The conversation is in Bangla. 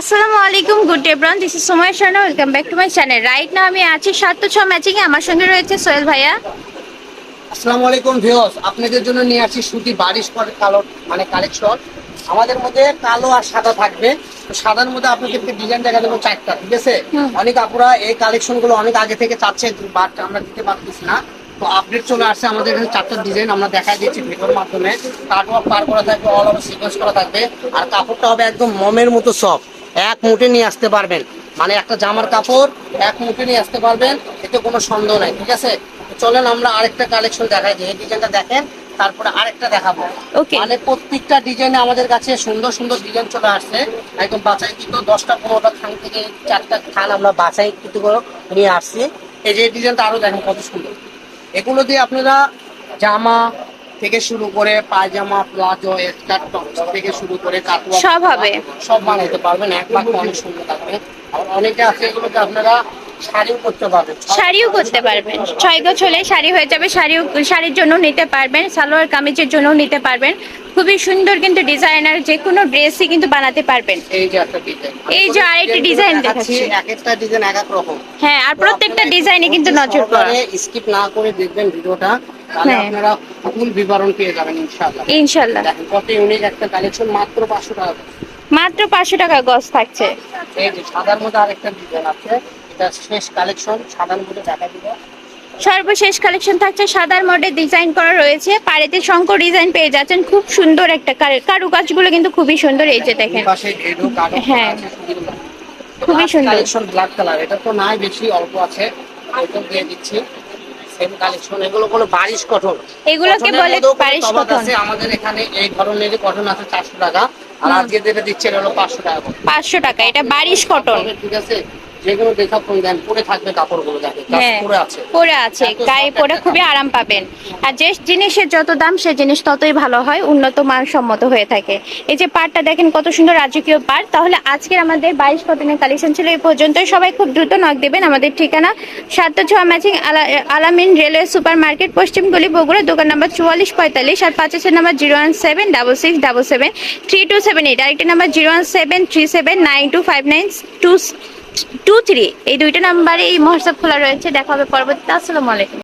আসসালামু আলাইকুম good day bran this is Somoy Sharma welcome back to my channel right now আমি আছি সাত তো ছ ম্যাচিং এ। আমার সঙ্গে রয়েছে সোহেল ভাইয়া। আসসালামু আলাইকুম ভিউয়ার্স আপনাদের জন্য নিয়ে আসছি সুতি বারিশ করে কালো মানে কালেকশন আমাদের মধ্যে কালো আর সাদা থাকবে। তো সাদার মধ্যে আপনাদেরকে ডিজাইন দেখা দেবো চারটা ঠিক আছে। অনেক আপুরা এই কালেকশনগুলো অনেক আগে থেকে চাচ্ছে বাট আমরা দিতে পারতেছি না। তো আপডেট চলে আসছে আমাদের এখানে চারটা ডিজাইন আমরা দেখাই দিচ্ছি ভিডিওর মাধ্যমে। কাটওয়ার্ক পার করা থাকবে অল ওভার সিকোয়েন্স করা থাকবে। আর কাপড়টা হবে একদম মমের মতো সফট এক মুঠে নিয়ে আসতে পারবেন। মানে একটা জামার কাপড় এক মুঠে নিয়ে আসতে পারবেন এতে কোনো সন্দেহ নাই ঠিক আছে? চলেন আমরা আরেকটা কালেকশন দেখাই দিই এই ডিজাইনটা দেখেন তারপরে আরেকটা দেখাবো. মানে প্রত্যেকটা ডিজাইনে আমাদের কাছে সুন্দর সুন্দর ডিজাইন চলে আসছে। একদম বাছাই কিন্তু দশটা পনেরোটা খান থেকে চারটা খান আমরা বাছাই কিন্তু নিয়ে আসছি। এই যে ডিজাইনটা আরও দেখেন কত সুন্দর। এগুলো দিয়ে আপনারা জামা থেকে শুরু করে পায়জামা প্লাজো স্কার্ট টপ থেকে শুরু করে কাটওয়ার্ক সব হবে। সব বানাইতে পারবেন এক লাখ অনেক সুন্দর আর অনেকে আছে এগুলোকে আপনারা শাড়িও করতে পারবেন। শাড়িও করতে পারবেন। ছয় গজ হলে শাড়ি হয়ে যাবে শাড়িও শাড়ির জন্য নিতে পারবেন সালোয়ার কামিজের জন্য নিতে পারবেন। খুবই সুন্দর কিন্তু ডিজাইনার যে কোনো ড্রেসই কিন্তু বানাতে পারবেন। এই যে একটা ডিজাইন। এই যে আরেকটা ডিজাইন দেখাচ্ছি। এক একটা ডিজাইন এক এক রকম। হ্যাঁ আর প্রত্যেকটা ডিজাইনে কিন্তু নজর করা। স্কিপ না করে দেখবেন ভিডিওটা তাহলে হ্যাঁ। আপনারা ফুল বিবরণ পেয়ে যাবেন ইনশাআল্লাহ। ইনশাল্লাহ দেখেন কত ইউনিক একটা কালেকশন মাত্র পাঁচশো টাকা মাত্র পাঁচশো টাকা গজ থাকছে। এই যে সাদার মধ্যে আরেকটা ডিজাইন আছে এটা শেষ কালেকশন সাদার মধ্যে দেখা দিব। সর্বশেষ কালেকশন থাকছে সাদার মডেল ডিজাইন করা রয়েছে। পাড়েতে শঙ্কর ডিজাইন পেয়ে যাচ্ছেন খুব সুন্দর একটা কারু- কারুকাজগুলো কিন্তু খুবই সুন্দর এই যে দেখেন হ্যাঁ। খুবই সুন্দর। কালেকশন ব্ল্যাক কালার এটা তো নাই বেশি অল্প আছে। একদম দিয়ে দিচ্ছি। সেম কালেকশন এগুলো কোনো বারিশ কটন এগুলোকে বলে বারিশ কটন। আমাদের এখানে এই ধরনের কটন আছে চারশো টাকা আর। আজকে যেটা দিচ্ছেন হলো পাঁচশো টাকা করে। পাঁচশো টাকা এটা বারিশ কটন ঠিক আছে যেগুলো দেখা ফোন দেন পরে থাকবে কাপড়গুলো দেখেন হ্যাঁ পরে আছে। পরে আছে গায়ে পরে খুবই আরাম পাবেন। আর যে জিনিসের যত দাম সে জিনিস ততই ভালো হয় উন্নত মানসম্মত হয়ে থাকে। এই যে পাটটা দেখেন কত সুন্দর রাজকীয় পাট তাহলে আজকের আমাদের বাইশ কটনের কালেকশন ছিল এই পর্যন্তই। সবাই খুব দ্রুত নক দেবেন। আমাদের ঠিকানা সাত ছ matching Alamin railway super market পশ্চিমগুলি Bogura দোকান নাম্বার চুয়াল্লিশ পঁয়তাল্লিশ আর পাঁচ আছে number zero one seven double six double seven three two seven eight. আরেকটি number zero one seven three seven nine two five nine two two three এই দুইটা নাম্বারে এই মহোৎসব খোলা রয়েছে। দেখা হবে পরবর্তীতে। আসসালামু আলাইকুম।